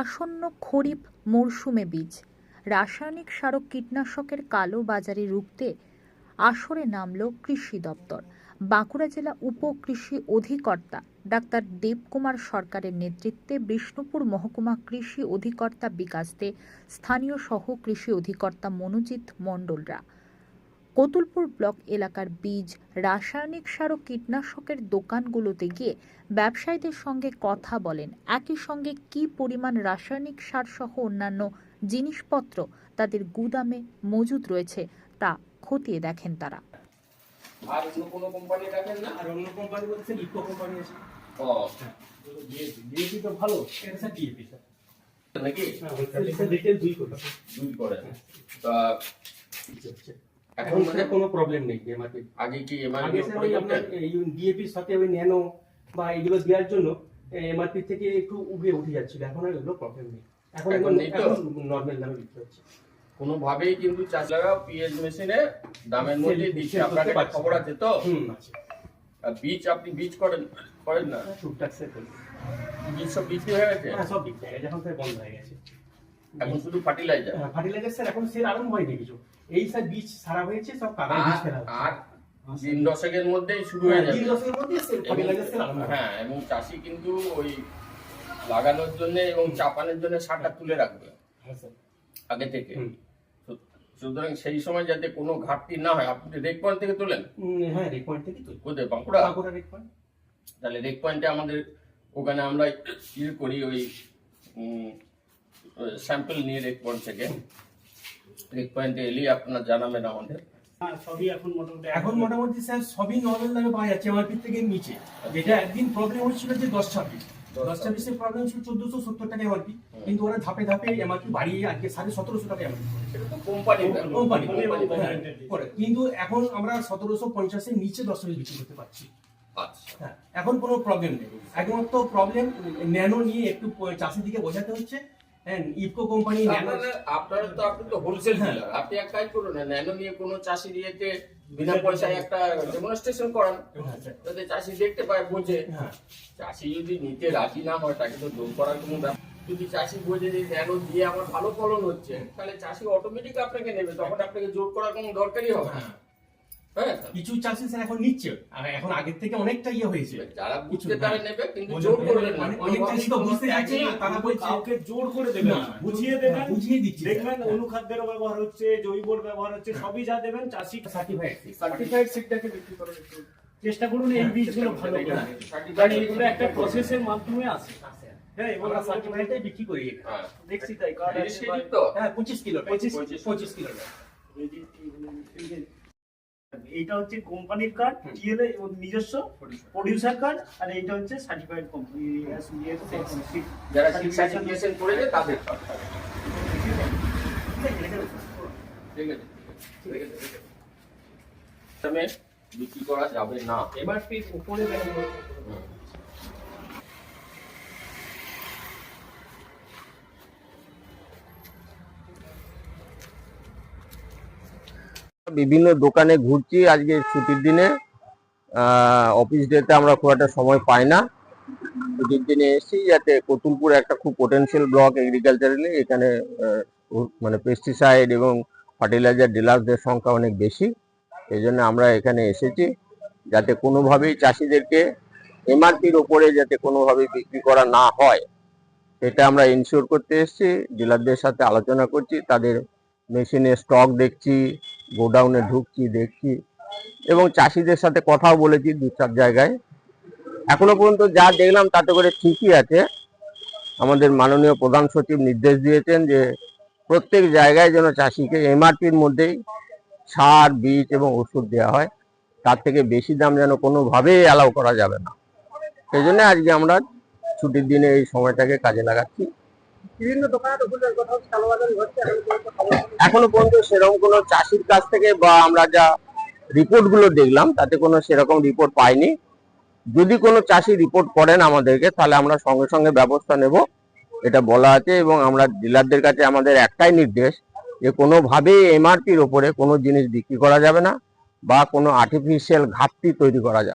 আসন্ন খরিফ মরশুমে বীজ। রাসায়নিক সার ও কীটনাশকের কালো বাজারে রুখতে আসরে নামল কৃষি দপ্তর। বাঁকুড়া জেলা উপ কৃষি অধিকর্তা ডাক্তার দেবকুমার সরকারের নেতৃত্বে বিষ্ণুপুর মহকুমা কৃষি অধিকর্তা বিকাশ দে, স্থানীয় সহ কৃষি অধিকর্তা মনোজিৎ মণ্ডলরা কতুলপুর ব্লক এলাকার বীজ রাসায়নিক সার ও কীটনাশকের দোকানগুলোতে গিয়ে ব্যবসায়ীদের সঙ্গে কথা বলেন। একই সঙ্গে কী পরিমাণ রাসায়নিক সার সহ অন্যান্য জিনিসপত্র তাদের গুদামে মজুদ রয়েছে তা খতিয়ে দেখেন তারা। আর অন্য কোনো কোম্পানি রাখেন না? আর অন্য কোম্পানি বলতে ইকো কোম্পানি আছে। ও। ডিএপি তো ভালো এটা স্যার ডিএপি স্যার। নাকি? হ্যাঁ রিটেল দুই কোটা দুই করে। তা এখন মানে কোনো প্রবলেম নেই এমআরপি। আগে কি এমআরপি ডিএপির সাথে ওই ন্যানো বা এগুলো দেওয়ার জন্য এমআরপি থেকে একটু উঠে উঠে যাচ্ছিল। এখন আর এগুলো প্রবলেম নেই। এখন এখন? নর্মাল দামে বিক্রি হচ্ছে। কোনোভাবেই কিন্তু চাষ লাগাও পিএস মেশিনে দামের মধ্যে দিচ্ছে আপনার খবর আছে তো? আর বীজ আপনি বীজ করেন করেন না? টুকটাক স্যার করি। বীজ সব বিক্রি হয়ে গেছে? হ্যাঁ সব বিক্রি হয়ে গেছে। এখন বন্ধ হয়ে গেছে। এখন শুধু ফার্টিলাইজার ফার্টিলাইজার স্যার এখন সেল আরম্ভ হয়নি কিছু। এই স্যার বীজ সারা হয়েছে সব বীজ ফেলা আর দিন দশেকের মধ্যেই শুরু হয়ে হ্যাঁ, যাবে। দিন দশের মধ্যে। হ্যাঁ এবং চাষি কিন্তু ওই লাগানোর জন্য এবং চাপানোর জন্য সারটা তুলে রাখবে হ্যাঁ আগে থেকে। সুতরাং সেই সময় যাতে কোনো ঘাটতি না হয় আপনি রেক পয়েন্ট থেকে তোলেন? হ্যাঁ রেক পয়েন্ট থেকে তুই কোথায় বাঁকুড়া? Bankura rake point. তাহলে রেক পয়েন্টে আমাদের ওখানে আমরা ইয়ে করি ওই স্যাম্পল নিয়ে রেক পয়েন্ট থেকে। রেক পয়েন্টে এলেই আপনার জানাবেন আমাদের। হ্যাঁ, সবই এখন মোটামুটি এখন মোটামুটি স্যার সবই নর্মাল দামে পাওয়া যাচ্ছে এমআরপি থেকে নিচে। যেটা একদিন প্রবলেম হচ্ছিল যে দশ ছাব্বিশ। দশ ছাব্বিশের প্রবলেম ছিল চোদ্দশো সত্তর টাকা এমআরপি কিন্তু ওরা ধাপে ধাপে এমআরপি বাড়িয়ে আজকে সাড়ে সতেরোশো টাকা এমআরপি কোম্পানি কোম্পানি কোম্পানি হ্যাঁ, করে। কিন্তু এখন আমরা সতেরোশো পঞ্চাশের নিচে দশ ছাব্বিশ বিক্রি করতে পারছি। আচ্ছা। হ্যাঁ এখন কোনো প্রবলেম নেই। একমাত্র প্রবলেম ন্যানো নিয়ে একটু চাষিদিকে বোঝাতে হচ্ছে। হ্যাঁ ইফকো কোম্পানি আপনারা আপনারা তো আপনি তো হোলসেল হ্যাঁ। ডিলার আপনি এক কাজ করুন না ন্যানো নিয়ে কোনো বিনা পয়সায় একটা ডেমনস্ট্রেশন করান। হ্যাঁ, যাতে চাষি দেখতে পায় বোঝে। হ্যাঁ। চাষি যদি নিতে রাজি না হয় তাকে তো জোর করার কোনো ব্যাপার যদি চাষি বোঝে যে ন্যানো দিয়ে আমার ভালো ফলন হচ্ছে তাহলে চাষি অটোমেটিক আপনাকে নেবে তখন আপনাকে জোর করার কোনো দরকারই হবে না। হ্যাঁ। কিছু চাষি স্যার এখন নিচ্ছে। আর এখন আগের থেকে অনেকটা ইয়ে হয়েছে। যারা বুঝতে কিছু তারা নেবে কিন্তু জোর যাবে করবেন না। না অনেক- চাষি তো বুঝতে চাইছে না, তারা বলছে কাউকে জোর করে না, না। বুঝিয়ে দেবেন। হ্যাঁ, বুঝিয়ে দিচ্ছি। দেখবেন অনুখাদ্যের ব্যবহার হচ্ছে জৈবর ব্যবহার হচ্ছে সবই যা দেবেন চাষি সার্টিফাইড সার্টিফাইড সিটটাকে বিক্রি করার চেষ্টা করুন এই বীজগুলো ভালো করে। কারণ এগুলো একটা প্রসেসের মাধ্যমে আসে হ্যাঁ আমরা সার্টিফাইডটাই বিক্রি করি। হ্যাঁ। দেখছি তাই কার্ড হ্যাঁ পঁচিশ কিলো পঁচিশ- পঁচিশ কিলো। এই যে- এইটা হচ্ছে কোম্পানির কার্ড টিএলএ নিজস্ব প্রোডিউসার কার্ড আর এইটা হচ্ছে সার্টিফাইড কোম্পানি যারা সার্টিফিকেশন করেছে তাদের ঠিক আছে ঠিক আছে। ঠিক আছে দামে বিক্রি করা যাবে না। এমআরপি উপরে বিভিন্ন দোকানে ঘুরছি আজকে ছুটির দিনে। অফিস ডেতে আমরা খুব একটা সময় পাই না। ছুটির দিনে এসেছি যাতে কতুলপুর একটা খুব পোটেনশিয়াল ব্লক এগ্রিকালচারালি এখানে মানে পেস্টিসাইড এবং ফার্টিলাইজার ডিলার্সদের সংখ্যা অনেক বেশি। এই জন্য আমরা এখানে এসেছি যাতে কোনোভাবেই চাষিদেরকে এমআরপির ওপরে যাতে কোনোভাবেই বিক্রি করা না হয়। সেটা আমরা ইনশিওর করতে এসেছি। ডিলারদের সাথে আলোচনা করছি, তাদের মেশিনে স্টক দেখছি গোডাউনে ঢুকছি, দেখছি এবং চাষিদের সাথে কথাও বলেছি দু চার জায়গায়। এখনও পর্যন্ত যা দেখলাম তাতে করে ঠিকই আছে। আমাদের মাননীয় প্রধান সচিব নির্দেশ দিয়েছেন যে প্রত্যেক জায়গায় যেন চাষিকে এমআরপির মধ্যেই সার, বীজ এবং ওষুধ দেওয়া হয়। তার থেকে বেশি দাম যেন কোনোভাবেই অ্যালাউ করা যাবে না। সেই জন্য আজকে আমরা ছুটির দিনে এই সময়টাকে কাজে লাগাচ্ছি। এখনও পর্যন্ত সেরকম কোনো চাষির কাছ থেকে বা আমরা যা রিপোর্টগুলো দেখলাম, তাতে কোনো সেরকম রিপোর্ট পাইনি। যদি কোনো চাষি রিপোর্ট করেন আমাদেরকে, তাহলে আমরা সঙ্গে সঙ্গে ব্যবস্থা নেব। এটা বলা আছে এবং আমরা ডিলারদের কাছে আমাদের একটাই নির্দেশ যে কোনোভাবেই এমআরপির ওপরে কোনো জিনিস বিক্রি করা যাবে না বা কোনো আর্টিফিশিয়াল ঘাটতি তৈরি করা